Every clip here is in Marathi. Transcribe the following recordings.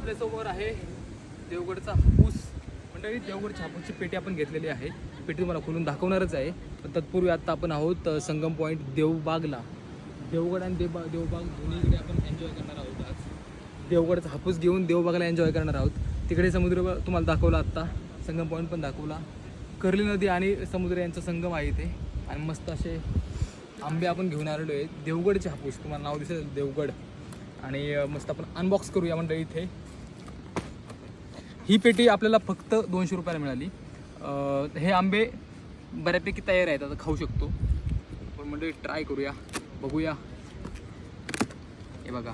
आपल्यासमोर आहे देवगडचा हापूस मंडळी देवगडच्या हापूसची पेटी आपण घेतलेली आहे. पेटी तुम्हाला खोलून दाखवणारच आहे. पण तत्पूर्वी आत्ता आपण आहोत संगम पॉईंट देवबागला. देवगड आणि देवबाग देवबाग दोन्हीकडे आपण एन्जॉय करणार आहोत आज. देवगडचा हापूस घेऊन देवबागला एन्जॉय करणार आहोत. तिकडे समुद्र तुम्हाला दाखवला आत्ता संगम पॉईंट पण दाखवला. कर्ली नदी आणि समुद्र यांचा संगम आहे इथे. आणि मस्त असे आंबे आपण घेऊन आलेलो आहे. देवगडचे हापूस तुम्हाला नाव दिसेल देवगड. आणि मस्त आपण अनबॉक्स करूया मंडळी इथे. ही पेटी आपल्याला फक्त दोनशे रुपयाला मिळाली. हे आंबे बऱ्यापैकी तयार आहेत आता खाऊ शकतो. पण मंडळी ट्राय करूया बघूया. हे बघा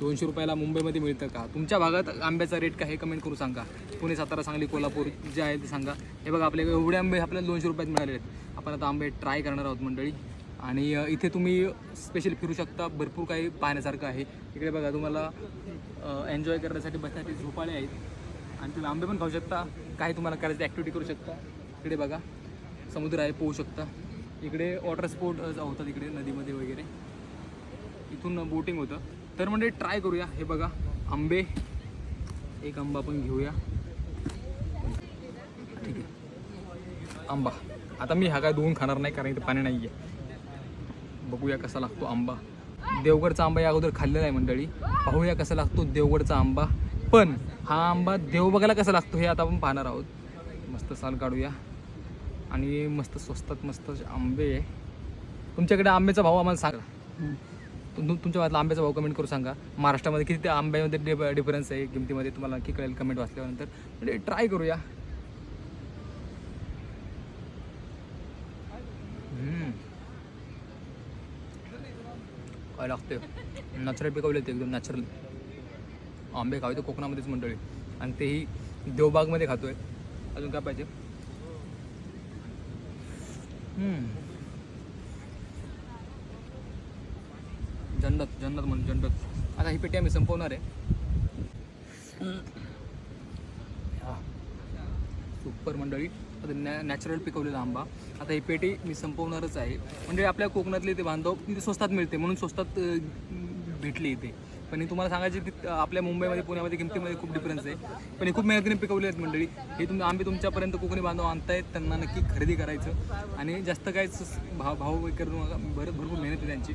दोनशे रुपयाला मुंबईमध्ये मिळतं का? तुमच्या भागात आंब्याचा रेट काय हे कमेंट करू सांगा. पुणे सातारा सांगली कोल्हापूर जे आहे ते सांगा. हे बघा आपले एवढे आंबे आपल्याला दोनशे रुपयात मिळाले आहेत. आपण आता आंबे ट्राय करणार आहोत मंडळी. आणि अ, इथे तुम्ही स्पेशल फिरू शकता. भरपूर काही पाहण्यासारखं आहे. इकडे बघा तुम्हाला एन्जॉय करण्यासाठी बसण्यासाठी झोपाळे आहेत. आणि तुम्ही आंबे पण खाऊ शकता. काही तुम्हाला करायचं ॲक्टिव्हिटी करू शकता. इकडे बघा. समुद्र आहे पोहू शकता. इकडे वॉटर स्पोर्ट होतात इकडे नदीमध्ये वगैरे. इथून बोटिंग होतं. तर म्हणजे ट्राय करूया. हे बघा आंबे. एक आंबा आपण घेऊया. ठीक आहे. आंबा. आता मी हा काय दोन खाणार नाही कारण इथे पाणी नाही आहे बघूया कसा लागतो आंबा. देवगडचा आंबा या अगोदर खाल्लेला आहे मंडळी. पाहूया कसा लागतो देवगडचा आंबा. पण हा आंबा देव बघायला कसा लागतो हे आता आपण पाहणार आहोत. मस्त साल काढूया. आणि मस्त स्वस्तात मस्त असे आंबे आहे. तुमच्याकडे आंब्याचा भाव आम्हाला सांगा. तुम तुम- तुमच्या भागातला आंब्याचा भाव कमेंट करू सांगा. महाराष्ट्रामध्ये किती त्या आंब्यामध्ये डिफ डिफरन्स आहे किमतीमध्ये तुम्हाला नक्की कळेल कमेंट वाचल्यानंतर. म्हणजे ट्राय करूया. काय लागते नॅचरल पिकवले ते एकदम नॅचरल आंबे खावे तर कोकणामध्येच मंडळी. आणि तेही देवबागमध्ये खातोय. अजून काय पाहिजे? जन्नत जन्नत म्हणून जन्नत. आता ही पेटी आम्ही संपवणार आहे. सुपर मंडळी. आता नॅ नॅचरल पिकवलेला आंबा. आता ही पेटी मी संपवणारच आहे. म्हणजे आपल्या कोकणातले ते बांधव तिथे स्वस्तात मिळते. म्हणून स्वस्तात भेटली इथे. पण मी तुम्हाला सांगायचं की आपल्या मुंबईमध्ये पुण्यामध्ये किमतीमध्ये खूप डिफरन्स आहे. पण हे खूप मेहनतीने पिकवले आहेत मंडळी. हे तुम्ही आंबे तुमच्यापर्यंत कोकणी बांधव आणतायत त्यांना नक्की खरेदी करायचं. आणि जास्त काहीच भाव भाव वगैरे करू नका भर भरपूर मेहनत आहे त्यांची.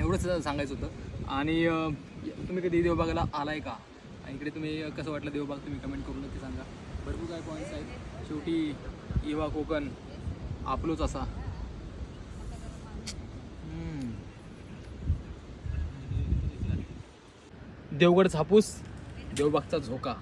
एवढंच सांगायचं होतं. आणि तुम्ही कधी देवबागाला आलाय का? आणि इकडे तुम्ही कसं वाटलं देवबाग? तुम्ही कमेंट करून नक्की सांगा. भरपूर काय पॉईंट्स आहेत. शेवटी इवा कोकण आपलोच असा. देवगड झापूस देवबागचा झोका.